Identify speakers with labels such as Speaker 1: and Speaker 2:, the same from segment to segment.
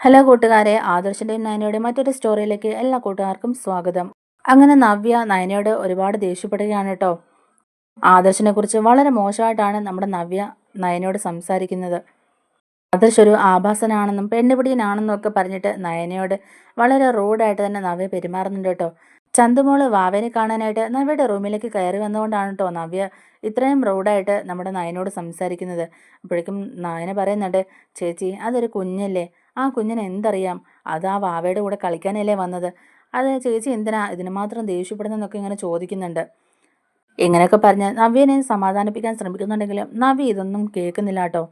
Speaker 1: Hello കൂട്ടുകാരെ ആദർശിന്റെയും നയനയുടെയും മറ്റൊരു സ്റ്റോറിയിലേക്ക് എല്ലാ കൂട്ടുകാർക്കും സ്വാഗതം. അങ്ങനെ നവ്യ നയനയോട് ഒരുപാട് ദേഷ്യപ്പെടുകയാണ് കേട്ടോ. ആദർശിനെ കുറിച്ച് വളരെ മോശമായിട്ടാണ് നമ്മുടെ നവ്യ നയനയോട് സംസാരിക്കുന്നത്. ആദർശ് ഒരു ആഭാസനാണെന്നും പെണ്ണുപിടിയനാണെന്നും ഒക്കെ പറഞ്ഞിട്ട് നയനയോട് വളരെ റൂഡായിട്ട് തന്നെ നവ്യ പെരുമാറുന്നുണ്ട് കേട്ടോ. ചന്തുമോൾ വാവേനെ കാണാനായിട്ട് നവ്യയുടെ റൂമിലേക്ക് കയറി വന്നുകൊണ്ടാണ് കേട്ടോ നവ്യ ഇത്രയും റൂഡായിട്ട് നമ്മുടെ നയനോട് സംസാരിക്കുന്നത്. അപ്പോഴേക്കും നയന പറയുന്നുണ്ട് ചേച്ചി അതൊരു കുഞ്ഞല്ലേ? ആ കുഞ്ഞിന് എന്തറിയാം? അത് ആ വാവയുടെ കൂടെ കളിക്കാനല്ലേ വന്നത്. അത് ചേച്ചി എന്തിനാ ഇതിന് മാത്രം ദേഷ്യപ്പെടുന്നതെന്നൊക്കെ ഇങ്ങനെ ചോദിക്കുന്നുണ്ട്. ഇങ്ങനെയൊക്കെ പറഞ്ഞ് നവ്യനെ സമാധാനിപ്പിക്കാൻ ശ്രമിക്കുന്നുണ്ടെങ്കിലും നവ്യ ഇതൊന്നും കേൾക്കുന്നില്ല കേട്ടോ.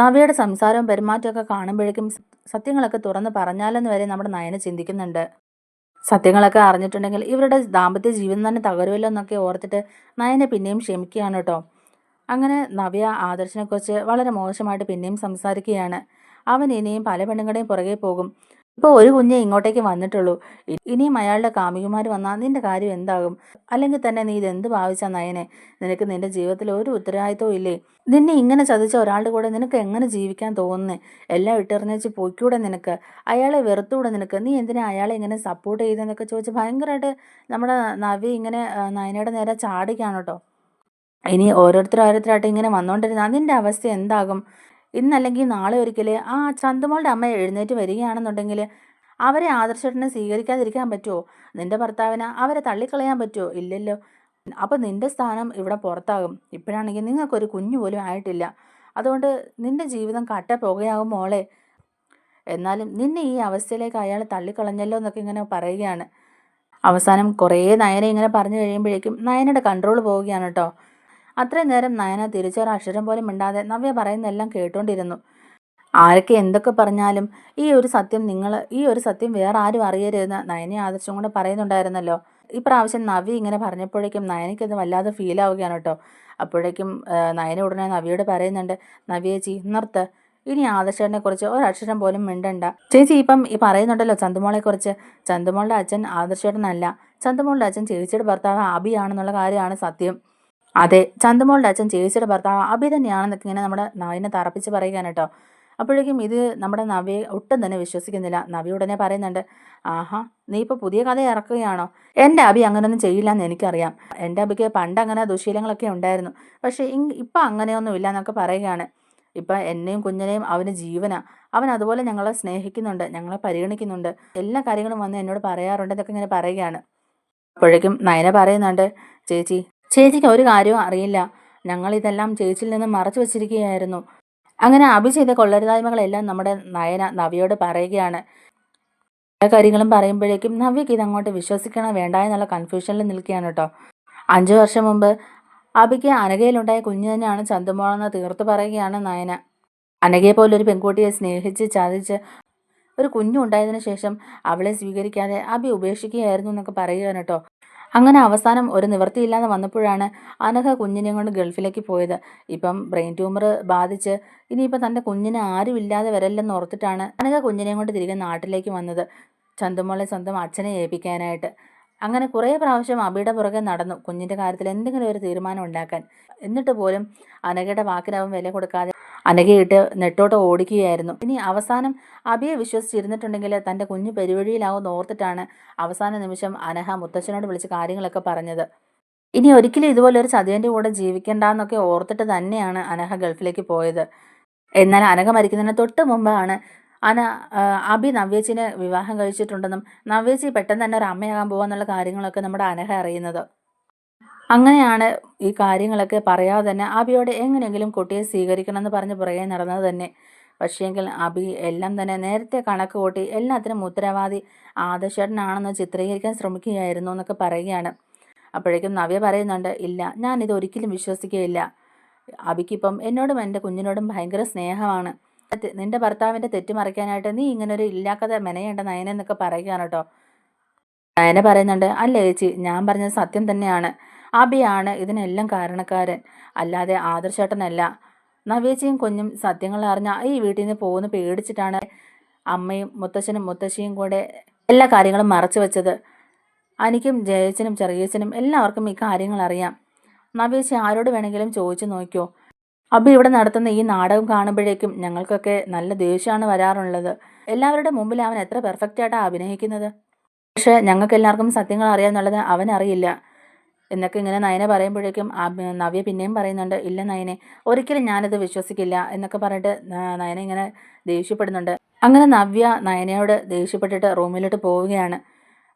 Speaker 1: നവ്യയുടെ സംസാരവും പെരുമാറ്റമൊക്കെ കാണുമ്പോഴേക്കും സത്യങ്ങളൊക്കെ തുറന്ന് പറഞ്ഞാലെന്ന് വരെ നമ്മുടെ നയന ചിന്തിക്കുന്നുണ്ട്. സത്യങ്ങളൊക്കെ അറിഞ്ഞിട്ടുണ്ടെങ്കിൽ ഇവരുടെ ദാമ്പത്യ ജീവിതം തന്നെ തകരുമല്ലോ എന്നൊക്കെ ഓർത്തിട്ട് നയനെ പിന്നെയും ക്ഷമിക്കുകയാണ് കേട്ടോ. അങ്ങനെ നവ്യ ആദർശനെക്കുറിച്ച് വളരെ മോശമായിട്ട് പിന്നെയും സംസാരിക്കുകയാണ്. അവൻ ഇനിയും പല പെണ്ണുങ്ങളുടെയും പുറകെ പോകും. ഇപ്പോൾ ഒരു കുഞ്ഞെ ഇങ്ങോട്ടേക്ക് വന്നിട്ടുള്ളൂ. ഇനിയും അയാളുടെ കാമികുമാർ വന്നാൽ നിന്റെ കാര്യം എന്താകും? അല്ലെങ്കിൽ തന്നെ നീ ഇതെന്ത് ഭാവിച്ച നയനെ? നിനക്ക് നിന്റെ ജീവിതത്തിൽ ഒരു ഉത്തരവാദിത്വവും ഇല്ലേ? നിന്നെ ഇങ്ങനെ ചതിച്ച ഒരാളുടെ കൂടെ നിനക്ക് എങ്ങനെ ജീവിക്കാൻ തോന്നുന്നേ? എല്ലാം ഇട്ടെറിഞ്ഞേച്ച് പോയിക്കൂടെ നിനക്ക്? അയാളെ വെറുത്തൂടെ നിനക്ക്? നീ എന്തിനാ അയാളെ ഇങ്ങനെ സപ്പോർട്ട് ചെയ്തെന്നൊക്കെ ചോദിച്ച് ഭയങ്കരമായിട്ട് നമ്മുടെ നവി ഇങ്ങനെ നയനയുടെ നേരെ ചാടിക്കാണ് കേട്ടോ. ഇനി ഓരോരുത്തർ ഓരോരുത്തരായിട്ട് ഇങ്ങനെ വന്നുകൊണ്ടിരുന്നാൽ നിന്റെ അവസ്ഥ എന്താകും? ഇന്നല്ലെങ്കിൽ നാളെ ഒരിക്കൽ ആ ചന്തുമോളുടെ അമ്മ എഴുന്നേറ്റ് വരികയാണെന്നുണ്ടെങ്കിൽ അവരെ ആദർശേട്ടനെ സ്വീകരിക്കാതിരിക്കാൻ പറ്റുമോ നിന്റെ ഭർത്താവിനെ അവരെ തള്ളിക്കളയാൻ പറ്റുമോ ഇല്ലല്ലോ. അപ്പോൾ നിന്റെ സ്ഥാനം ഇവിടെ പുറത്താകും. ഇപ്പോഴാണെങ്കിൽ നിങ്ങൾക്കൊരു കുഞ്ഞു പോലും ആയിട്ടില്ല. അതുകൊണ്ട് നിന്റെ ജീവിതം കട്ട പോകയാകും മോളെ. എന്നാലും നിന്നെ ഈ അവസ്ഥയിലേക്ക് അയാൾ തള്ളിക്കളഞ്ഞല്ലോ എന്നൊക്കെ ഇങ്ങനെ പറയുകയാണ്. അവസാനം കുറേ നയനെ ഇങ്ങനെ പറഞ്ഞു കഴിയുമ്പോഴേക്കും നയനയുടെ കൺട്രോൾ പോവുകയാണ് കേട്ടോ. അത്രയും നേരം നയന തിരിച്ചൊരു അക്ഷരം പോലും മിണ്ടാതെ നവ്യ പറയുന്നതെല്ലാം കേട്ടുകൊണ്ടിരുന്നു ആരൊക്കെ എന്തൊക്കെ പറഞ്ഞാലും ഈ ഒരു സത്യം നിങ്ങൾ ഈ ഒരു സത്യം വേറെ ആരും അറിയരുതെന്ന് നയനെ ആദർശം കൊണ്ട് പറയുന്നുണ്ടായിരുന്നല്ലോ. ഇപ്രാവശ്യം നവി ഇങ്ങനെ പറഞ്ഞപ്പോഴേക്കും നയനയ്ക്കത് വല്ലാതെ ഫീൽ ആവുകയാണ് കേട്ടോ. അപ്പോഴേക്കും നയന ഉടനെ നവിയോട് പറയുന്നുണ്ട് നവ്യേച്ചി നിർത്ത്. ഇനി ആദർശനെ കുറിച്ച് ഒരക്ഷരം പോലും മിണ്ടണ്ട. ചേച്ചി ഇപ്പം ഈ പറയുന്നുണ്ടല്ലോ ചന്തുമോളെ കുറിച്ച്. ചന്തുമോളുടെ അച്ഛൻ ആദർശേട്ടനല്ല. ചന്തുമോളുടെ അച്ഛൻ ചേച്ചിയുടെ ഭർത്താവ് അബിയാണെന്നുള്ള കാര്യമാണ് സത്യം. അതെ ചന്തുമോളുടെ അച്ഛൻ ചേച്ചിയുടെ ഭർത്താവ് അഭി തന്നെയാണെന്നൊക്കെ ഇങ്ങനെ നമ്മുടെ നവീനെ തറപ്പിച്ച് പറയുകയാണ് കേട്ടോ. അപ്പോഴേക്കും ഇത് നമ്മുടെ നവിയെ ഒട്ടും തന്നെ വിശ്വസിക്കുന്നില്ല. നവി ഉടനെ പറയുന്നുണ്ട് ആഹാ നീ ഇപ്പോൾ പുതിയ കഥ ഇറക്കുകയാണോ? എന്റെ അഭി അങ്ങനെയൊന്നും ചെയ്യില്ല എന്ന് എനിക്കറിയാം. എന്റെ അഭിക്ക് പണ്ട് അങ്ങനെ ദുശീലങ്ങളൊക്കെ ഉണ്ടായിരുന്നു. പക്ഷേ ഇപ്പം അങ്ങനെയൊന്നും ഇല്ല എന്നൊക്കെ പറയുകയാണ്. ഇപ്പം എന്നെയും കുഞ്ഞിനെയും അവന് ജീവനാ. അവൻ അതുപോലെ ഞങ്ങളെ സ്നേഹിക്കുന്നുണ്ട് ഞങ്ങളെ പരിഗണിക്കുന്നുണ്ട്. എല്ലാ കാര്യങ്ങളും വന്ന് എന്നോട് പറയാറുണ്ട് എന്നൊക്കെ ഇങ്ങനെ പറയുകയാണ്. അപ്പോഴേക്കും നയന പറയുന്നുണ്ട് ചേച്ചി ചേച്ചിക്ക് ഒരു കാര്യവും അറിയില്ല. ഞങ്ങൾ ഇതെല്ലാം ചേച്ചിയിൽ നിന്ന് മറച്ചു വച്ചിരിക്കുകയായിരുന്നു. അങ്ങനെ അഭി ചെയ്ത കൊള്ളരുതായ്മകളെല്ലാം നമ്മുടെ നയന നവിയോട് പറയുകയാണ്. പല കാര്യങ്ങളും പറയുമ്പോഴേക്കും നവ്യക്ക് ഇതങ്ങോട്ട് വിശ്വസിക്കണം വേണ്ട എന്നുള്ള കൺഫ്യൂഷനിൽ നിൽക്കുകയാണ് കേട്ടോ. അഞ്ചു വർഷം മുമ്പ് അബിക്ക് അനകയിലുണ്ടായ കുഞ്ഞു തന്നെയാണ് ചന്തുമോളെന്ന് തീർത്തു പറയുകയാണ് നയന. അനകയെ പോലെ ഒരു പെൺകുട്ടിയെ സ്നേഹിച്ച് ചതിച്ച് ഒരു കുഞ്ഞുണ്ടായതിനു ശേഷം അവളെ സ്വീകരിക്കാതെ അബി ഉപേക്ഷിക്കുകയായിരുന്നു എന്നൊക്കെ പറയുകയാണ് കേട്ടോ. അങ്ങനെ അവസാനം ഒരു നിവൃത്തിയില്ലാതെ വന്നപ്പോഴാണ് അനഘ കുഞ്ഞിനെയും കൊണ്ട് ഗൾഫിലേക്ക് പോയത്. ഇപ്പം ബ്രെയിൻ ട്യൂമർ ബാധിച്ച് ഇനിയിപ്പോൾ തന്റെ കുഞ്ഞിനെ ആരും ഇല്ലാതെ വരല്ലെന്ന് ഓർത്തിട്ടാണ് അനഘ കുഞ്ഞിനെയും കൊണ്ട് തിരികെ നാട്ടിലേക്ക് വന്നത്. ചന്തുമോളെ സ്വന്തം അച്ഛനെ ഏൽപ്പിക്കാനായിട്ട്. അങ്ങനെ കുറേ പ്രാവശ്യം അബിയുടെ പുറകെ നടന്നു കുഞ്ഞിന്റെ കാര്യത്തിൽ എന്തെങ്കിലും ഒരു തീരുമാനം ഉണ്ടാക്കാൻ. എന്നിട്ട് പോലും അനഘയുടെ വാക്കിനവൻ വില കൊടുക്കാതെ അനഘയിട്ട് നെട്ടോട്ട് ഓടിക്കുകയായിരുന്നു. ഇനി അവസാനം അബിയെ വിശ്വസിച്ചിരുന്നിട്ടുണ്ടെങ്കിൽ തന്റെ കുഞ്ഞു പെരുവഴിയിലാവും ഓർത്തിട്ടാണ് അവസാന നിമിഷം അനഹ മുത്തച്ഛനോട് വിളിച്ച് കാര്യങ്ങളൊക്കെ പറഞ്ഞത്. ഇനി ഒരിക്കലും ഇതുപോലെ ഒരു ചതിയന്റെ കൂടെ ജീവിക്കേണ്ടെന്നൊക്കെ ഓർത്തിട്ട് തന്നെയാണ് അനഹ ഗൾഫിലേക്ക് പോയത്. എന്നാൽ അനഘ മരിക്കുന്നതിന് തൊട്ട് മുമ്പാണ് അന അബി നവ്യേച്ചിനെ വിവാഹം കഴിച്ചിട്ടുണ്ടെന്നും നവ്യേച്ചി പെട്ടെന്ന് തന്നെ ഒരു അമ്മയാകാൻ പോകാന്നുള്ള കാര്യങ്ങളൊക്കെ നമ്മുടെ അനഹ അറിയുന്നത്. അങ്ങനെയാണ് ഈ കാര്യങ്ങളൊക്കെ പറയാതെ തന്നെ അബിയോട് എങ്ങനെയെങ്കിലും കുട്ടിയെ സ്വീകരിക്കണം എന്ന് പറഞ്ഞ് പുറകെ നടന്നത് തന്നെ. പക്ഷേങ്കിൽ അബി എല്ലാം തന്നെ നേരത്തെ കണക്ക് കൂട്ടി എല്ലാത്തിനും ഉത്തരവാദി ആദർശേട്ടനാണെന്ന് ചിത്രീകരിക്കാൻ ശ്രമിക്കുകയായിരുന്നു എന്നൊക്കെ പറയുകയാണ്. അപ്പോഴേക്കും നവ്യ പറയുന്നുണ്ട് ഇല്ല ഞാൻ ഇതൊരിക്കലും വിശ്വസിക്കുകയില്ല. അബിക്കിപ്പം എന്നോടും എന്റെ കുഞ്ഞിനോടും ഭയങ്കര സ്നേഹമാണ്. നിന്റെ ഭർത്താവിന്റെ തെറ്റ് മറിക്കാനായിട്ട് നീ ഇങ്ങനൊരു ഇല്ലാക്കഥ മെനയേണ്ട നയനെന്നൊക്കെ പറയുകയാണ് കേട്ടോ. നയന പറയുന്നുണ്ട് അല്ല ചേച്ചി ഞാൻ പറഞ്ഞത് സത്യം തന്നെയാണ്. അബിയാണ് ഇതിനെല്ലാം കാരണക്കാരൻ. അല്ലാതെ ആദർശേട്ടനല്ല. നവേച്ചയും കുഞ്ഞും സത്യങ്ങൾ അറിഞ്ഞ ഈ വീട്ടിൽ നിന്ന് പോകുന്ന പേടിച്ചിട്ടാണ് അമ്മയും മുത്തശ്ശനും മുത്തശ്ശിയും കൂടെ എല്ലാ കാര്യങ്ങളും മറച്ചു വെച്ചത്. അനിക്കും ജയച്ചനും ചെറിയച്ചനും എല്ലാവർക്കും ഈ കാര്യങ്ങൾ അറിയാം. നവേശി ആരോട് വേണമെങ്കിലും ചോദിച്ചു നോക്കിയോ അബി ഇവിടെ നടത്തുന്ന ഈ നാടകം കാണുമ്പോഴേക്കും ഞങ്ങൾക്കൊക്കെ നല്ല ദേഷ്യമാണ് വരാറുള്ളത്. എല്ലാവരുടെ മുമ്പിൽ അവൻ എത്ര പെർഫെക്റ്റായിട്ടാണ് അഭിനയിക്കുന്നത്? പക്ഷേ ഞങ്ങൾക്ക് എല്ലാവർക്കും സത്യങ്ങൾ അറിയാമെന്നുള്ളത് അവനറിയില്ല. എന്നൊക്കെ ഇങ്ങനെ നയന പറയുമ്പോഴേക്കും നവ്യ പിന്നെയും പറയുന്നുണ്ട് ഇല്ല നയനെ ഒരിക്കലും ഞാനത് വിശ്വസിക്കില്ല എന്നൊക്കെ പറഞ്ഞിട്ട് നയന ഇങ്ങനെ ദേഷ്യപ്പെടുന്നുണ്ട്. അങ്ങനെ നവ്യ നയനയോട് ദേഷ്യപ്പെട്ടിട്ട് റൂമിലോട്ട് പോവുകയാണ്.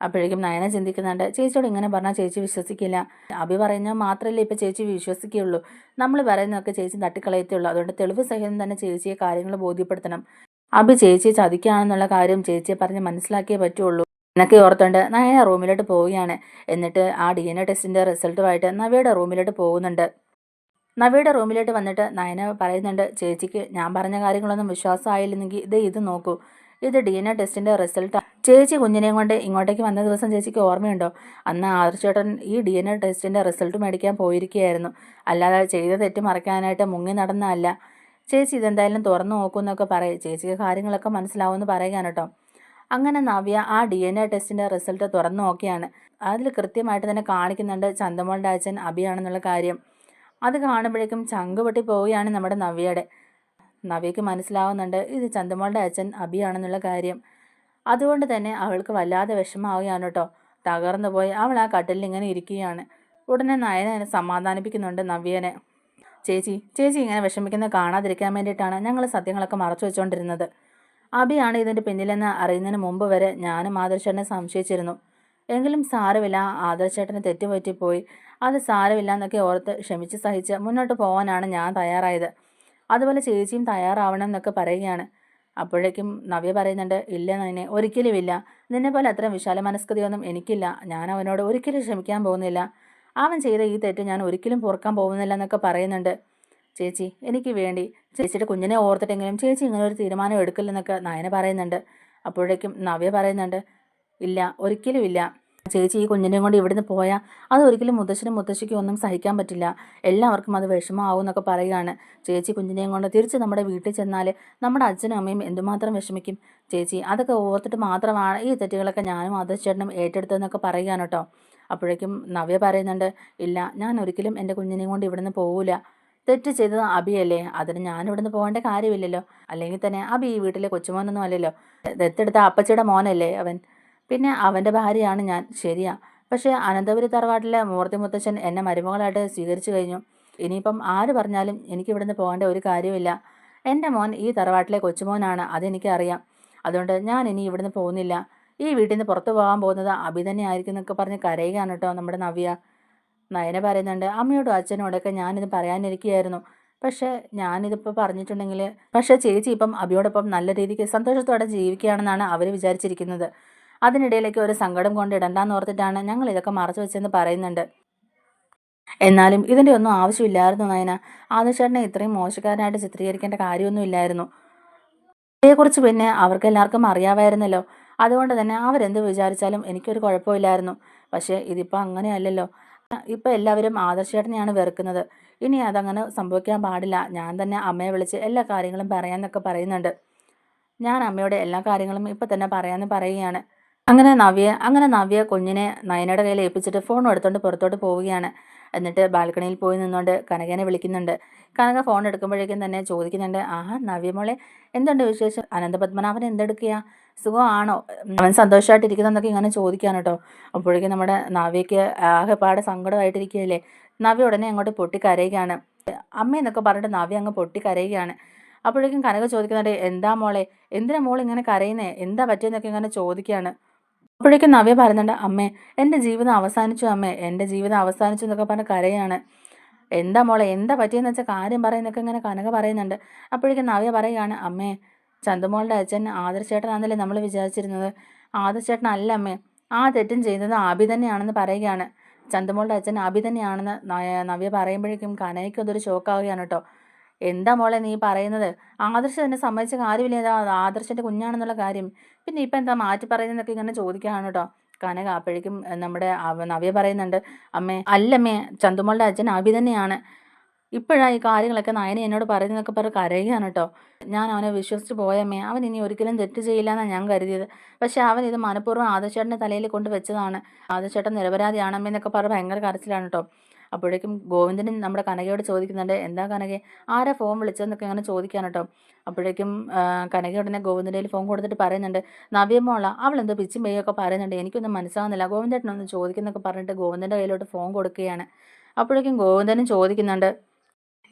Speaker 1: അപ്പോഴേക്കും നയന ചിന്തിക്കുന്നുണ്ട് ചേച്ചിയോട് ഇങ്ങനെ പറഞ്ഞാൽ ചേച്ചി വിശ്വസിക്കില്ല. അഭി പറയുന്നത് മാത്രമല്ലേ ഇപ്പോൾ ചേച്ചി വിശ്വസിക്കുകയുള്ളൂ. നമ്മൾ പറയുന്നതൊക്കെ ചേച്ചി തട്ടിക്കളയത്തുള്ളൂ അതുകൊണ്ട് തെളിവ് സഹിതം തന്നെ ചേച്ചിയെ കാര്യങ്ങൾ ബോധ്യപ്പെടുത്തണം. അഭി ചേച്ചിയെ ചതിക്കുകയാണെന്നുള്ള കാര്യം ചേച്ചിയെ പറഞ്ഞ് മനസ്സിലാക്കിയേ പറ്റുള്ളൂ. എന്നൊക്കെ ഓർത്തുകൊണ്ട് നയന റൂമിലോട്ട് പോവുകയാണ്. എന്നിട്ട് ആ ഡി എൻ എ ടെസ്റ്റിന്റെ റിസൾട്ടുമായിട്ട് നവയുടെ റൂമിലോട്ട് പോകുന്നുണ്ട്. നവയുടെ റൂമിലോട്ട് വന്നിട്ട് നയന പറയുന്നുണ്ട് ചേച്ചിക്ക് ഞാൻ പറഞ്ഞ കാര്യങ്ങളൊന്നും വിശ്വാസമായില്ലെങ്കിൽ ഇത് ഇത് നോക്കൂ. ഇത് ഡി എൻ എ ടെസ്റ്റിന്റെ റിസൾട്ട് ചേച്ചി കുഞ്ഞിനെയും കൊണ്ട് ഇങ്ങോട്ടേക്ക് വന്ന ദിവസം ചേച്ചിക്ക് ഓർമ്മയുണ്ടോ? അന്ന് ആദർശേട്ടൻ ഈ ഡി എൻ എ ടെസ്റ്റിന്റെ റിസൾട്ട് മേടിക്കാൻ പോയിരിക്കുകയായിരുന്നു. അല്ലാതെ ചെയ്ത തെറ്റ് മറയ്ക്കാനായിട്ട് മുങ്ങി നടന്നതല്ല. ചേച്ചി ഇതെന്തായാലും തുറന്നു നോക്കൂ എന്നൊക്കെ പറയും. ചേച്ചിക്ക് കാര്യങ്ങളൊക്കെ മനസ്സിലാവുമെന്ന് പറയുകയാണ് കേട്ടോ. അങ്ങനെ നവ്യ ആ ഡി എൻ എ ടെസ്റ്റിന്റെ റിസൾട്ട് തുറന്നു നോക്കിയാണ്. അതിൽ കൃത്യമായിട്ട് തന്നെ കാണിക്കുന്നുണ്ട് ചന്തമോളുടെ അച്ഛൻ അഭിയാണെന്നുള്ള കാര്യം. അത് കാണുമ്പോഴേക്കും ചങ്ക് പൊട്ടി പോവുകയാണ് നമ്മുടെ നവ്യയുടെ. നവ്യക്ക് മനസ്സിലാവുന്നുണ്ട് ഇത് ചന്തമോളുടെ അച്ഛൻ അഭിയാണെന്നുള്ള കാര്യം. അതുകൊണ്ട് തന്നെ അവൾക്ക് വല്ലാതെ വിഷമാവുകയാണ് കേട്ടോ. തകർന്നു പോയി അവൾ ആ കട്ടിലിൽ ഇങ്ങനെ ഇരിക്കുകയാണ്. ഉടനെ നയനെ സമാധാനിപ്പിക്കുന്നുണ്ട് നവ്യനെ. ചേച്ചി ചേച്ചി ഇങ്ങനെ വിഷമിക്കുന്നത് കാണാതിരിക്കാൻ വേണ്ടിയിട്ടാണ് ഞങ്ങൾ സത്യങ്ങളൊക്കെ മറച്ചു വെച്ചുകൊണ്ടിരുന്നത് അഭിയാണ് ഇതിന്റെ പിന്നിലെന്ന് അറിയുന്നതിന് മുമ്പ് വരെ ഞാനും ആദർശേട്ടനെ സംശയിച്ചിരുന്നു. എങ്കിലും സാരമില്ല. ആദർശേട്ടന് തെറ്റുപറ്റിപ്പോയി അത് സാരമില്ല എന്നൊക്കെ ഓർത്ത് ക്ഷമിച്ച് സഹിച്ച് മുന്നോട്ട് പോകാനാണ് ഞാൻ തയ്യാറായത്. അതുപോലെ ചേച്ചിയും തയ്യാറാവണം എന്നൊക്കെ പറയുകയാണ്. അപ്പോഴേക്കും നവ്യ പറയുന്നുണ്ട് ഇല്ല നന്നെ ഒരിക്കലുമില്ല. നിന്നെ പോലെ അത്ര വിശാല മനസ്കൃതിയൊന്നും എനിക്കില്ല. ഞാൻ അവനോട് ഒരിക്കലും ക്ഷമിക്കാൻ പോകുന്നില്ല. അവൻ ചെയ്ത ഈ തെറ്റ് ഞാൻ ഒരിക്കലും പൊറുക്കാൻ പോകുന്നില്ല എന്നൊക്കെ പറയുന്നുണ്ട്. ചേച്ചി എനിക്ക് വേണ്ടി. ചേച്ചിയുടെ കുഞ്ഞിനെ ഓർത്തിട്ടെങ്കിലും ചേച്ചി ഇങ്ങനെ ഒരു തീരുമാനം എടുക്കില്ലെന്നൊക്കെ നയന പറയുന്നുണ്ട്. അപ്പോഴേക്കും നവ്യ പറയുന്നുണ്ട് ഇല്ല ഒരിക്കലും ഇല്ല. ചേച്ചി ഈ കുഞ്ഞിനെയും കൊണ്ട് ഇവിടുന്ന് പോയാൽ അത് ഒരിക്കലും മുത്തശ്ശനും മുത്തശ്ശിക്കും ഒന്നും സഹിക്കാൻ പറ്റില്ല. എല്ലാവർക്കും അത് വിഷമമാവും എന്നൊക്കെ പറയുകയാണ്. ചേച്ചി കുഞ്ഞിനെയും കൊണ്ട് തിരിച്ച് നമ്മുടെ വീട്ടിൽ ചെന്നാൽ നമ്മുടെ അച്ഛനും അമ്മയും എന്തുമാത്രം വിഷമിക്കും? ചേച്ചി അതൊക്കെ ഓർത്തിട്ട് മാത്രമാണ് ഈ തെറ്റുകളൊക്കെ ഞാനും ആദർശേട്ടനും ഏറ്റെടുത്തതെന്നൊക്കെ പറയുകയാണ് കേട്ടോ. അപ്പോഴേക്കും നവ്യ പറയുന്നുണ്ട് ഇല്ല ഞാൻ ഒരിക്കലും എന്റെ കുഞ്ഞിനെയും കൊണ്ട് ഇവിടുന്ന് പോവില്ല തെറ്റ് ചെയ്തത് അബിയല്ലേ? അതിന് ഞാൻ ഇവിടുന്ന് പോകേണ്ട കാര്യമില്ലല്ലോ. അല്ലെങ്കിൽ തന്നെ അബി ഈ വീട്ടിലെ കൊച്ചുമോനൊന്നും അല്ലല്ലോ. ദത്തെടുത്ത അപ്പച്ചിയുടെ മോനല്ലേ അവൻ. പിന്നെ അവന്റെ ഭാര്യയാണ് ഞാൻ. ശരിയാ. പക്ഷേ അനന്തപുരി തറവാട്ടിലെ മൂർത്തി മുത്തച്ഛൻ എന്നെ മരുമകളായിട്ട് സ്വീകരിച്ചു കഴിഞ്ഞു. ഇനിയിപ്പം ആര് പറഞ്ഞാലും എനിക്ക് ഇവിടുന്ന് പോകേണ്ട ഒരു കാര്യമില്ല. എന്റെ മോൻ ഈ തറവാട്ടിലെ കൊച്ചുമോനാണ്. അതെനിക്കറിയാം. അതുകൊണ്ട് ഞാൻ ഇനി ഇവിടുന്ന് പോകുന്നില്ല. ഈ വീട്ടിൽ നിന്ന് പുറത്തു പോകാൻ പോകുന്നത് അഭി തന്നെ ആയിരിക്കും എന്നൊക്കെ പറഞ്ഞ് കരയുകയാണ് കേട്ടോ നമ്മുടെ നവ്യ. നയന പറയുന്നുണ്ട് അമ്മയോടും അച്ഛനോടൊക്കെ ഞാനിത് പറയാനിരിക്കുകയായിരുന്നു. പക്ഷേ ഞാനിതിപ്പോൾ പറഞ്ഞിട്ടുണ്ടെങ്കിൽ പക്ഷേ ചേച്ചി ഇപ്പം അബിയോടൊപ്പം നല്ല രീതിക്ക് സന്തോഷത്തോടെ ജീവിക്കുകയാണെന്നാണ് അവർ വിചാരിച്ചിരിക്കുന്നത്. അതിനിടയിലേക്ക് ഒരു സങ്കടം കൊണ്ട് ഇടണ്ടെന്ന് ഓർത്തിട്ടാണ് ഞങ്ങൾ ഇതൊക്കെ മറച്ചു വെച്ചെന്ന് പറയുന്നുണ്ട്. എന്നാലും ഇതിന്റെ ഒന്നും ആവശ്യമില്ലായിരുന്നു നയന. ആദർശേട്ടനെ ഇത്രയും മോശക്കാരനായിട്ട് ചിത്രീകരിക്കേണ്ട കാര്യമൊന്നും ഇല്ലായിരുന്നു. ഇതേക്കുറിച്ച് പിന്നെ അവർക്കെല്ലാവർക്കും അറിയാമായിരുന്നല്ലോ. അതുകൊണ്ട് തന്നെ അവരെന്ത് വിചാരിച്ചാലും എനിക്കൊരു കുഴപ്പമില്ലായിരുന്നു. പക്ഷേ ഇതിപ്പോൾ അങ്ങനെയല്ലല്ലോ. ഇപ്പം എല്ലാവരും ആദർശേട്ടനെയാണ് വെറുക്കുന്നത്. ഇനി അതങ്ങനെ സംഭവിക്കാൻ പാടില്ല. ഞാൻ തന്നെ അമ്മയെ വിളിച്ച് എല്ലാ കാര്യങ്ങളും പറയാമെന്നൊക്കെ പറയുന്നുണ്ട്. ഞാൻ അമ്മയോട് എല്ലാ കാര്യങ്ങളും ഇപ്പം തന്നെ പറയാമെന്ന് പറയുകയാണ്. അങ്ങനെ നവ്യ അങ്ങനെ നവ്യ കുഞ്ഞിനെ നയനയുടെ കയ്യിൽ ഏൽപ്പിച്ചിട്ട് ഫോൺ എടുത്തുകൊണ്ട് പുറത്തോട്ട് പോവുകയാണ്. എന്നിട്ട് ബാൽക്കണിയിൽ പോയി നിന്നുകൊണ്ട് കനകനെ വിളിക്കുന്നുണ്ട്. കനക ഫോൺ എടുക്കുമ്പോഴേക്കും തന്നെ ചോദിക്കുന്നുണ്ട് ആഹാ നവ്യമോളെ എന്തുണ്ട് വിശേഷം? അനന്തപത്മനാഭൻ എന്തെടുക്കുക സുഖമാണോ? അവൻ സന്തോഷമായിട്ടിരിക്കുന്നതെന്നൊക്കെ ഇങ്ങനെ ചോദിക്കാൻ കേട്ടോ അപ്പോഴേക്കും നമ്മുടെ നവ്യയ്ക്ക് ആകെപ്പാടെ സങ്കടമായിട്ടിരിക്കുകയല്ലേ? നവ്യ ഉടനെ അങ്ങോട്ട് പൊട്ടിക്കരയുകയാണ്. അമ്മയെന്നൊക്കെ പറഞ്ഞിട്ട് നവ്യ അങ്ങ് പൊട്ടിക്കരയുകയാണ്. അപ്പോഴേക്കും കനക ചോദിക്കുന്നുണ്ട് എന്താ മോളെ? എന്തിനാ മോൾ ഇങ്ങനെ കരയുന്നേ? എന്താ പറ്റിയെന്നൊക്കെ ഇങ്ങനെ ചോദിക്കുകയാണ്. അപ്പോഴേക്കും നവ്യ പറയുന്നുണ്ട് അമ്മേ എന്റെ ജീവിതം അവസാനിച്ചു അമ്മേ എന്റെ ജീവിതം അവസാനിച്ചു എന്നൊക്കെ പറഞ്ഞ് കരയാണ്. എന്താ മോളെ എന്താ പറ്റിയെന്ന് വെച്ചാൽ കാര്യം പറയുന്നൊക്കെ ഇങ്ങനെ കനക പറയുന്നുണ്ട്. അപ്പോഴേക്കും നവ്യ പറയുകയാണ് അമ്മേ ചന്തുമോളുടെ അച്ഛൻ ആദർശേട്ടനാണെന്നല്ലേ നമ്മൾ വിചാരിച്ചിരുന്നത്? ആദർശേട്ടൻ അല്ല അമ്മേ ആ തെറ്റും ചെയ്തത് ആബി തന്നെയാണെന്ന് പറയുകയാണ്. ചന്തുമോളുടെ അച്ഛൻ ആബി തന്നെയാണെന്ന് നവ്യ പറയുമ്പോഴേക്കും കനയ്ക്ക് അതൊരു ഷോക്കാവുകയാണ് കേട്ടോ. എന്താ മോളെ നീ പറയുന്നത്? ആദർശം എന്നെ സമ്മതിച്ച കാര്യമില്ല. ആദർശന്റെ കുഞ്ഞാണെന്നുള്ള കാര്യം. പിന്നെ ഇപ്പം എന്താ മാറ്റി പറയുന്നതൊക്കെ ഇങ്ങനെ ചോദിക്കുകയാണ് കേട്ടോ. കനക അപ്പോഴേക്കും നമ്മുടെ നവ്യ പറയുന്നുണ്ട് അമ്മേ അല്ലമ്മേ ചന്തുമോളുടെ അച്ഛൻ ആബി തന്നെയാണ്. ഇപ്പോഴാണ് ഈ കാര്യങ്ങളൊക്കെ നയന എന്നോട് പറയുന്നതൊക്കെ പറഞ്ഞ് കരയുകയാണ് കേട്ടോ. ഞാൻ അവനെ വിശ്വസിച്ച് പോയമ്മേ അവൻ ഇനി ഒരിക്കലും തെറ്റ് ചെയ്യില്ല എന്നാണ് ഞാൻ കരുതിയത്. പക്ഷേ അവൻ ഇത് മനഃപൂർവം ആദർശേട്ടന്റെ തലയിൽ കൊണ്ട് വെച്ചതാണ്. ആദർശേട്ടൻ നിരപരാധിയാണമ്മേ എന്നൊക്കെ പറഞ്ഞ് ഭയങ്കര കരച്ചിലാണ് കേട്ടോ. അപ്പോഴേക്കും ഗോവിന്ദനും നമ്മുടെ കനകയോട് ചോദിക്കുന്നുണ്ട് എന്താ കനകെ? ആരാ ഫോൺ വിളിച്ചതെന്നൊക്കെ അങ്ങനെ ചോദിക്കാൻ കേട്ടോ. അപ്പോഴേക്കും കനക ഉടനെ ഗോവിന്ദന്റെ ഫോൺ കൊടുത്തിട്ട് പറയുന്നുണ്ട് നവ്യമോള അവൾ എന്തോ പിച്ചും പേയൊക്കെ പറയുന്നുണ്ട്. എനിക്കൊന്നും മനസ്സാകുന്നില്ല ഗോവിന്ദേട്ടനൊന്ന് ചോദിക്കുന്നൊക്കെ പറഞ്ഞിട്ട് ഗോവിന്ദന്റെ കയ്യിലോട്ട് ഫോൺ കൊടുക്കുകയാണ്. അപ്പോഴേക്കും ഗോവിന്ദനും ചോദിക്കുന്നുണ്ട്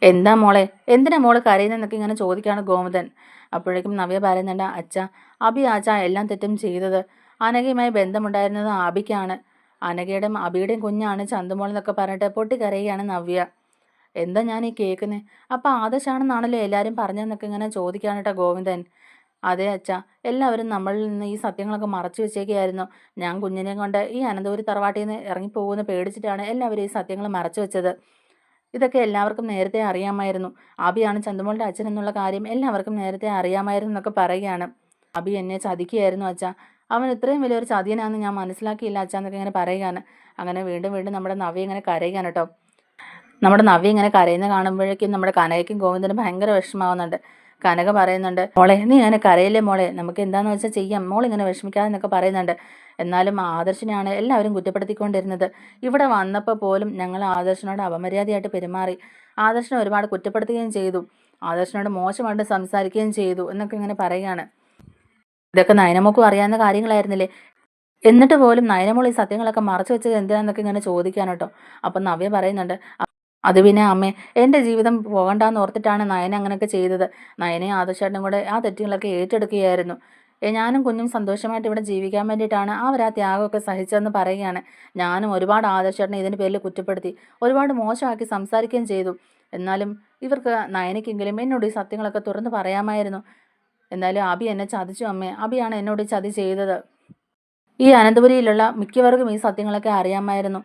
Speaker 1: എന്താ മോളെ? എന്തിനാ മോൾ കരയുന്നതെന്നൊക്കെ ഇങ്ങനെ ചോദിക്കുകയാണ് ഗോമതൻ. അപ്പോഴേക്കും നവ്യ പറയുന്നുണ്ട് അച്ഛ അബി ആച്ച എല്ലാം തെറ്റും ചെയ്തത്. അനഘയുമായി ബന്ധമുണ്ടായിരുന്നത് ആബിക്കാണ് അനഘയുടെ അബിയുടെയും കുഞ്ഞാണ് ചന്തുമോൾ എന്നൊക്കെ പറഞ്ഞിട്ട് പൊട്ടിക്കരയുകയാണ് നവ്യ. എന്താ ഞാൻ ഈ കേൾക്കുന്നത് അപ്പം ആദർശാണെന്നാണല്ലോ എല്ലാവരും പറഞ്ഞതെന്നൊക്കെ ഇങ്ങനെ ചോദിക്കുകയാണ് കേട്ടോ ഗോവിന്ദൻ. അതെ അച്ഛ എല്ലാവരും നമ്മളിൽ നിന്ന് ഈ സത്യങ്ങളൊക്കെ മറച്ചു വെച്ചേക്കായിരുന്നു ഞാൻ കുഞ്ഞിനെ കൊണ്ട് ഈ അനന്തപുരി തറവാട്ടിൽ നിന്ന് ഇറങ്ങിപ്പോകുമെന്ന് പേടിച്ചിട്ടാണ് എല്ലാവരും ഈ സത്യങ്ങൾ മറച്ചു വെച്ചത്. ഇതൊക്കെ എല്ലാവർക്കും നേരത്തെ അറിയാമായിരുന്നു. അബിയാണ് ചന്തുമോളുടെ അച്ഛൻ എന്നുള്ള കാര്യം എല്ലാവർക്കും നേരത്തെ അറിയാമായിരുന്നു എന്നൊക്കെ പറയുകയാണ്. അബി എന്നെ ചതിക്കുകയായിരുന്നു അച്ഛ. അവൻ ഇത്രയും വലിയൊരു ചതിയനാണെന്ന് ഞാൻ മനസ്സിലാക്കിയില്ല അച്ഛ എന്നൊക്കെ ഇങ്ങനെ പറയുകയാണ്. അങ്ങനെ വീണ്ടും വീണ്ടും നമ്മുടെ നവി ഇങ്ങനെ കരയുകയാണ് കേട്ടോ. നമ്മുടെ നവി ഇങ്ങനെ കരയുന്ന കാണുമ്പോഴേക്കും നമ്മുടെ കനകയ്ക്കും ഗോവിന്ദനും ഭയങ്കര വിഷമാവുന്നുണ്ട് കനക പറയുന്നുണ്ട് മോളെ നീ അങ്ങനെ കരയില്ലേ മോളെ? നമുക്ക് എന്താണെന്ന് വെച്ചാൽ ചെയ്യാം. മോൾ ഇങ്ങനെ വിഷമിക്കാതെ എന്നൊക്കെ പറയുന്നുണ്ട്. എന്നാലും ആദർശനാണ് എല്ലാവരും കുറ്റപ്പെടുത്തിക്കൊണ്ടിരുന്നത്. ഇവിടെ വന്നപ്പോൾ പോലും ഞങ്ങൾ ആദർശനോട് അപമര്യാദയായിട്ട് പെരുമാറി. ആദർശനെ ഒരുപാട് കുറ്റപ്പെടുത്തുകയും ചെയ്തു. ആദർശനോട് മോശമായിട്ട് സംസാരിക്കുകയും ചെയ്തു എന്നൊക്കെ ഇങ്ങനെ പറയുകയാണ്. ഇതൊക്കെ നയനമോക്കും അറിയാവുന്ന കാര്യങ്ങളായിരുന്നില്ലേ? എന്നിട്ട് പോലും നയനമോൾ ഈ സത്യങ്ങളൊക്കെ മറച്ചു വെച്ചത് എന്തിനാന്നൊക്കെ ഇങ്ങനെ ചോദിക്കാൻ കേട്ടോ. അപ്പം നവ്യ പറയുന്നുണ്ട് അത് പിന്നെ അമ്മേ എന്റെ ജീവിതം പോകണ്ടെന്ന് ഓർത്തിട്ടാണ് നയന അങ്ങനെയൊക്കെ ചെയ്തത്. നയനെ ആദർശേട്ടനും കൂടെ ആ തെറ്റുകളൊക്കെ ഏറ്റെടുക്കുകയായിരുന്നു. ഞാനും കുഞ്ഞും സന്തോഷമായിട്ട് ഇവിടെ ജീവിക്കാൻ വേണ്ടിയിട്ടാണ് അവർ ആ ത്യാഗമൊക്കെ സഹിച്ചതെന്ന് പറയുകയാണ്. ഞാനും ഒരുപാട് ആദർശേട്ടനെ ഇതിന്റെ പേരിൽ കുറ്റപ്പെടുത്തി ഒരുപാട് മോശമാക്കി സംസാരിക്കുകയും ചെയ്തു. എന്നാലും ഇവർക്ക് നയനയ്ക്കെങ്കിലും എന്നോട് ഈ സത്യങ്ങളൊക്കെ തുറന്ന് പറയാമായിരുന്നു. എന്നാലും അബി എന്നെ ചതിച്ചു അമ്മേ അബിയാണ് എന്നോട് ചതി ചെയ്തത്. ഈ അനന്തപുരിയിലുള്ള മിക്കവർക്കും ഈ സത്യങ്ങളൊക്കെ അറിയാമായിരുന്നു.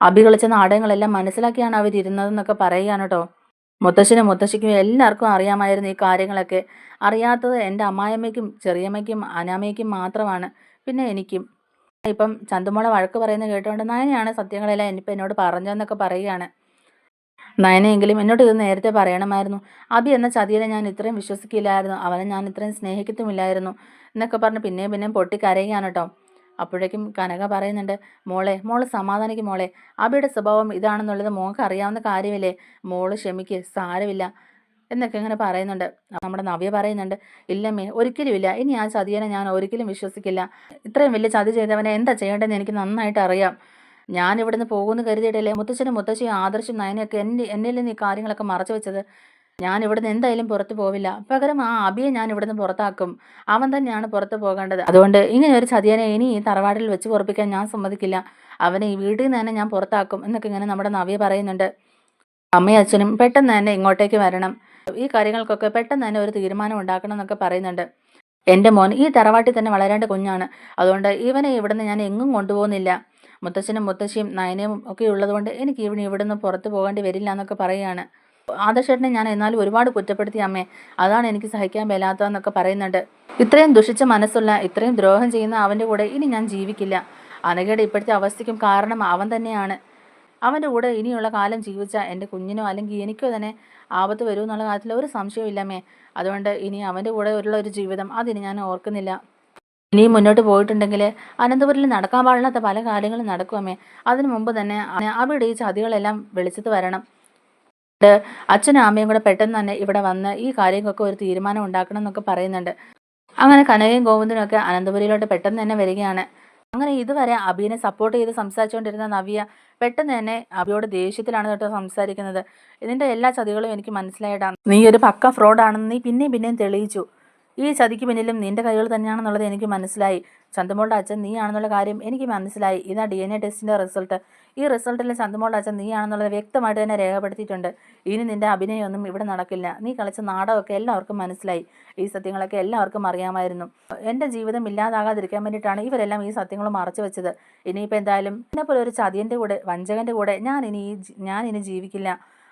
Speaker 1: അബി കളിച്ച നാടകങ്ങളെല്ലാം മനസ്സിലാക്കിയാണ് അവരിരുന്നതെന്നൊക്കെ പറയുകയാണ് കേട്ടോ. മുത്തശ്ശനും മുത്തശ്ശിക്കും എല്ലാവർക്കും അറിയാമായിരുന്നു ഈ കാര്യങ്ങളൊക്കെ. അറിയാത്തത് എന്റെ അമ്മായിയമ്മയ്ക്കും ചെറിയമ്മയ്ക്കും അനാമയ്ക്കും മാത്രമാണ് പിന്നെ എനിക്കും. ഇപ്പം ചന്തുമോളെ വഴക്ക് പറയുന്നത് കേട്ടുകൊണ്ട് നയനയാണ് സത്യങ്ങളെല്ലാം എനിപ്പം എന്നോട് പറഞ്ഞതെന്നൊക്കെ പറയുകയാണ്. നയനയെങ്കിലും എന്നോട് ഇത് നേരത്തെ പറയണമായിരുന്നു. അബി എന്ന ചതിയനെ ഞാൻ ഇത്രയും വിശ്വസിക്കില്ലായിരുന്നു. അവനെ ഞാൻ ഇത്രയും സ്നേഹിക്കത്തുമില്ലായിരുന്നു എന്നൊക്കെ പറഞ്ഞ് പിന്നെയും പിന്നെയും പൊട്ടിക്കരയുകയാണ് കേട്ടോ. അപ്പോഴേക്കും കനക പറയുന്നുണ്ട് മോളെ മോൾ സമാധാനിക്കും മോളെ. അബിയുടെ സ്വഭാവം ഇതാണെന്നുള്ളത് മോൾക്ക് അറിയാവുന്ന കാര്യമില്ലേ? മോൾ ക്ഷമിക്ക് സാരമില്ല. എന്നൊക്കെ ഇങ്ങനെ പറയുന്നുണ്ട്. നമ്മുടെ നവ്യ പറയുന്നുണ്ട് ഇല്ലമ്മേ ഒരിക്കലുമില്ല ഇനി ആ ചതിയനെ ഞാൻ ഒരിക്കലും വിശ്വസിക്കില്ല. ഇത്രയും വലിയ ചതി ചെയ്തവനെ എന്താ ചെയ്യേണ്ടതെന്ന് എനിക്ക് നന്നായിട്ട് അറിയാം. ഞാൻ ഇവിടുന്ന് പോകുമെന്ന് കരുതിയിട്ടല്ലേ മുത്തച്ഛനും മുത്തശ്ശിയും ആദർശം നയനൊക്കെ എന്റെ എന്നിൽ നിന്ന് ഈ കാര്യങ്ങളൊക്കെ മറച്ചു വെച്ചത്? ഞാൻ ഇവിടുന്ന് എന്തായാലും പുറത്തു പോവില്ല. പകരം ആ അബിയെ ഞാൻ ഇവിടുന്ന് പുറത്താക്കും. അവൻ തന്നെയാണ് പുറത്തു പോകേണ്ടത്. അതുകൊണ്ട് ഇങ്ങനെ ഒരു ചതിയനെ ഇനി ഈ തറവാടിൽ വെച്ച് പുറപ്പിക്കാൻ ഞാൻ സമ്മതിക്കില്ല. അവനെ ഈ വീട്ടിൽ നിന്ന് തന്നെ ഞാൻ പുറത്താക്കും എന്നൊക്കെ ഇങ്ങനെ നമ്മുടെ നവ്യ പറയുന്നുണ്ട്. അമ്മയും അച്ഛനും പെട്ടെന്ന് തന്നെ ഇങ്ങോട്ടേക്ക് വരണം. ഈ കാര്യങ്ങൾക്കൊക്കെ പെട്ടെന്ന് തന്നെ ഒരു തീരുമാനം ഉണ്ടാക്കണം എന്നൊക്കെ പറയുന്നുണ്ട്. എന്റെ മോൻ ഈ തറവാട്ടിൽ തന്നെ വളരേണ്ട കുഞ്ഞാണ്. അതുകൊണ്ട് ഇവനെ ഇവിടുന്ന് ഞാൻ എങ്ങും കൊണ്ടുപോകുന്നില്ല. മുത്തശ്ശനും മുത്തശ്ശിയും നയനയും ഒക്കെ ഉള്ളതുകൊണ്ട് എനിക്ക് ഇവിടെ ഇവിടുന്ന് പുറത്തു പോകേണ്ടി വരില്ല എന്നൊക്കെ പറയുകയാണ്. ആദർശേട്ടനെ ഞാൻ എന്നാലും ഒരുപാട് കുറ്റപ്പെടുത്തി അമ്മേ. അതാണ് എനിക്ക് സഹിക്കാൻ മേലാത്തതെന്നൊക്കെ പറയുന്നുണ്ട്. ഇത്രയും ദുഷിച്ച മനസ്സുള്ള ഇത്രയും ദ്രോഹം ചെയ്യുന്ന അവന്റെ കൂടെ ഇനി ഞാൻ ജീവിക്കില്ല. അനഘയുടെ ഇപ്പോഴത്തെ അവസ്ഥയ്ക്കും കാരണം അവൻ തന്നെയാണ്. അവന്റെ കൂടെ ഇനിയുള്ള കാലം ജീവിച്ച എന്റെ കുഞ്ഞിനോ അല്ലെങ്കിൽ എനിക്കോ തന്നെ ആപത്ത് വരുമെന്നുള്ള കാര്യത്തിൽ ഒരു സംശയവും അതുകൊണ്ട് ഇനി അവന്റെ കൂടെ ഉള്ള ഒരു ജീവിതം അതിന് ഞാൻ ഓർക്കുന്നില്ല. ഇനി മുന്നോട്ട് പോയിട്ടുണ്ടെങ്കിൽ അനന്തപുരിൽ നടക്കാൻ പാടില്ലാത്ത പല കാര്യങ്ങളും നടക്കുമേ അതിനു മുമ്പ് തന്നെ അവിടെ ഈ ചതികളെല്ലാം വെളിച്ചത്ത് വരണം. അച്ഛനും അമ്മയും കൂടെ പെട്ടെന്ന് തന്നെ ഇവിടെ വന്ന് ഈ കാര്യങ്ങൾക്കൊക്കെ ഒരു തീരുമാനം ഉണ്ടാക്കണം എന്നൊക്കെ പറയുന്നുണ്ട്. അങ്ങനെ കനകയും ഗോവിന്ദനും ഒക്കെ അനന്തപുരിയിലോട്ട് പെട്ടെന്ന് തന്നെ വരികയാണ്. അങ്ങനെ ഇതുവരെ അബിയെ സപ്പോർട്ട് ചെയ്ത് സംസാരിച്ചുകൊണ്ടിരുന്ന നവ്യ പെട്ടെന്ന് തന്നെ അബിയോട് ദേഷ്യത്തിലാണ് കേട്ടോ സംസാരിക്കുന്നത്. ഇതിന്റെ എല്ലാ ചതികളും എനിക്ക് മനസ്സിലായിട്ടാണ് നീ ഒരു പക്ക ഫ്രോഡാണെന്ന് നീ പിന്നെയും പിന്നെയും തെളിയിച്ചു. ഈ ചതിക്ക് പിന്നിലും നിന്റെ കൈകൾ തന്നെയാണെന്നുള്ളത് എനിക്ക് മനസ്സിലായി. ചന്തുമോളുടെ അച്ഛൻ നീയാണെന്നുള്ള കാര്യം എനിക്ക് മനസ്സിലായി. ഇതാ ഡി എൻ എ ടെസ്റ്റിന്റെ റിസൾട്ട്. ഈ റിസൾട്ടിൽ ചന്തുമോളുടെ അച്ഛൻ നീയാണെന്നുള്ളത് വ്യക്തമായിട്ട് തന്നെ രേഖപ്പെടുത്തിയിട്ടുണ്ട്. ഇനി നിന്റെ അഭിനയമൊന്നും ഇവിടെ നടക്കില്ല. നീ കളിച്ച നാടകമൊക്കെ എല്ലാവർക്കും മനസ്സിലായി. ഈ സത്യങ്ങളൊക്കെ എല്ലാവർക്കും അറിയാമായിരുന്നു. എന്റെ ജീവിതം ഇല്ലാതാകാതിരിക്കാൻ വേണ്ടിയിട്ടാണ് ഇവരെല്ലാം ഈ സത്യങ്ങൾ മറച്ചു വെച്ചത്. ഇനിയിപ്പോൾ എന്തായാലും എന്നെപ്പോലെ ഒരു ചതിയന്റെ കൂടെ വഞ്ചകന്റെ കൂടെ ഞാൻ ഇനി ഞാൻ ഇനി ജീവിക്കില്ല.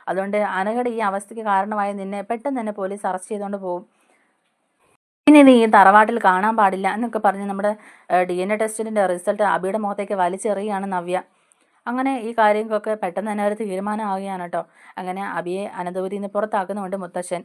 Speaker 1: അതുകൊണ്ട് അനഘയുടെ ഈ അവസ്ഥയ്ക്ക് കാരണമായി നിന്നെ പെട്ടെന്ന് തന്നെ പോലീസ് അറസ്റ്റ് ചെയ്തുകൊണ്ട് പോകും. ഇനി ഈ തറവാട്ടിൽ കാണാൻ പാടില്ല എന്നൊക്കെ പറഞ്ഞ് നമ്മുടെ ഡി എൻ എ ടെസ്റ്റിന്റെ റിസൾട്ട് അബിയുടെ മുഖത്തേക്ക് വലിച്ചെറിയുകയാണ് നവ്യ. അങ്ങനെ ഈ കാര്യങ്ങൾക്കൊക്കെ പെട്ടെന്ന് തന്നെ ഒരു തീരുമാനമാവുകയാണ് കേട്ടോ. അങ്ങനെ അബിയെ അനന്തപുരിയിൽ നിന്ന് പുറത്താക്കുന്നുണ്ട് മുത്തശ്ശൻ.